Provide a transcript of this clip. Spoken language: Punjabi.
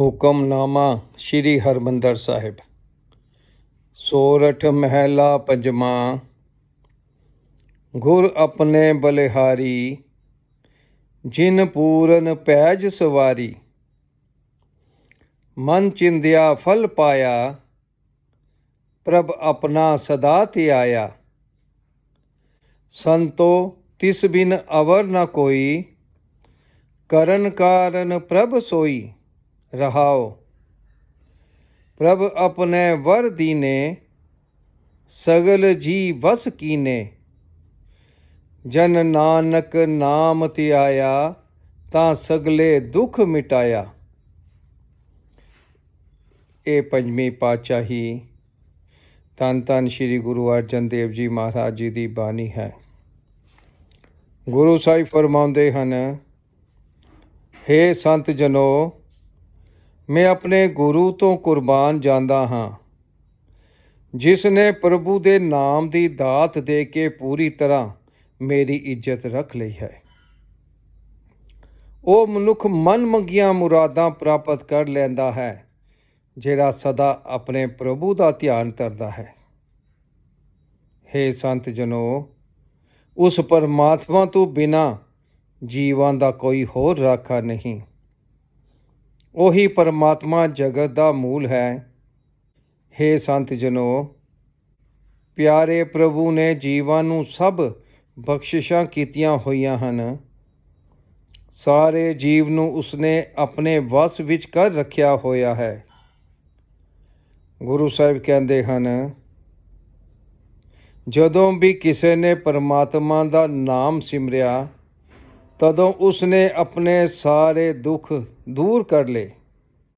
ਹੁਕਮਨਾਮਾ ਸ੍ਰੀ ਹਰਮੰਦਰ ਸਾਹਿਬ। ਸੋਰਠ ਮਹਿਲਾ ਪੰਜਵਾਂ, ਗੁਰ ਆਪਣੇ ਬਲਿਹਾਰੀ, ਜਿਨ ਪੂਰਨ ਪੈਜ ਸਵਾਰੀ। ਮਨ ਚਿੰਦਿਆ ਫਲ ਪਾਇਆ, ਪ੍ਰਭ ਆਪਣਾ ਸਦਾ ਧਿਆਇਆ ਸੰਤੋ ਤਿਸ ਬਿਨ ਅਵਰ ਨ ਕੋਈ, ਕਰਨ ਕਾਰਨ ਪ੍ਰਭ ਸੋਈ। ਰਹਾਓ। ਪ੍ਰਭ ਆਪਣੇ ਵਰ ਦੀਨੇ, ਸਗਲ ਜੀ ਵਸ ਕੀਨੇ। ਜਨ ਨਾਨਕ ਨਾਮ ਧਿਆਇਆ ਤਾਂ ਸਗਲੇ ਦੁੱਖ ਮਿਟਾਇਆ। ਇਹ ਪੰਜਵੀਂ ਪਾਤਸ਼ਾਹੀ, ਧੰਨ ਧੰਨ ਸ੍ਰੀ ਗੁਰੂ ਅਰਜਨ ਦੇਵ ਜੀ ਮਹਾਰਾਜ ਜੀ ਦੀ ਬਾਣੀ ਹੈ। ਗੁਰੂ ਸਾਹਿਬ ਫਰਮਾਉਂਦੇ ਹਨ, ਹੇ ਸੰਤ ਜਨੋ ਮੈਂ ਆਪਣੇ ਗੁਰੂ ਤੋਂ ਕੁਰਬਾਨ ਜਾਂਦਾ ਹਾਂ। ਜਿਸ ਨੇ ਪ੍ਰਭੂ ਦੇ ਨਾਮ ਦੀ ਦਾਤ ਦੇ ਕੇ ਪੂਰੀ ਤਰ੍ਹਾਂ ਮੇਰੀ ਇੱਜ਼ਤ ਰੱਖ ਲਈ ਹੈ। ਉਹ ਮਨੁੱਖ ਮਨ ਮੰਗੀਆਂ ਮੁਰਾਦਾਂ ਪ੍ਰਾਪਤ ਕਰ ਲੈਂਦਾ ਹੈ, ਜਿਹੜਾ ਸਦਾ ਆਪਣੇ ਪ੍ਰਭੂ ਦਾ ਧਿਆਨ ਕਰਦਾ ਹੈ। ਹੇ ਸੰਤ ਜਨੋ, ਉਸ ਪਰਮਾਤਮਾ ਤੋਂ ਬਿਨਾ ਜੀਵਾਂ ਦਾ ਕੋਈ ਹੋਰ ਰਾਖਾ ਨਹੀਂ। ਉਹੀ ਪਰਮਾਤਮਾ ਜਗਤ ਦਾ ਮੂਲ ਹੈ। ਹੇ ਸੰਤ ਜਨੋ, ਪਿਆਰੇ ਪ੍ਰਭੂ ਨੇ ਜੀਵਾਂ ਨੂੰ ਸਭ ਬਖਸ਼ਿਸ਼ਾਂ ਕੀਤੀਆਂ ਹੋਈਆਂ ਹਨ। ਸਾਰੇ ਜੀਵ ਨੂੰ ਉਸਨੇ ਆਪਣੇ ਵਸ ਵਿੱਚ ਕਰ ਰੱਖਿਆ ਹੋਇਆ ਹੈ। ਗੁਰੂ ਸਾਹਿਬ ਕਹਿੰਦੇ ਹਨ, ਜਦੋਂ ਵੀ ਕਿਸੇ ਨੇ ਪਰਮਾਤਮਾ ਦਾ ਨਾਮ ਸਿਮਰਿਆ ਤਦੋਂ ਉਸਨੇ ਆਪਣੇ ਸਾਰੇ ਦੁੱਖ ਦੂਰ ਕਰ ਲਏ।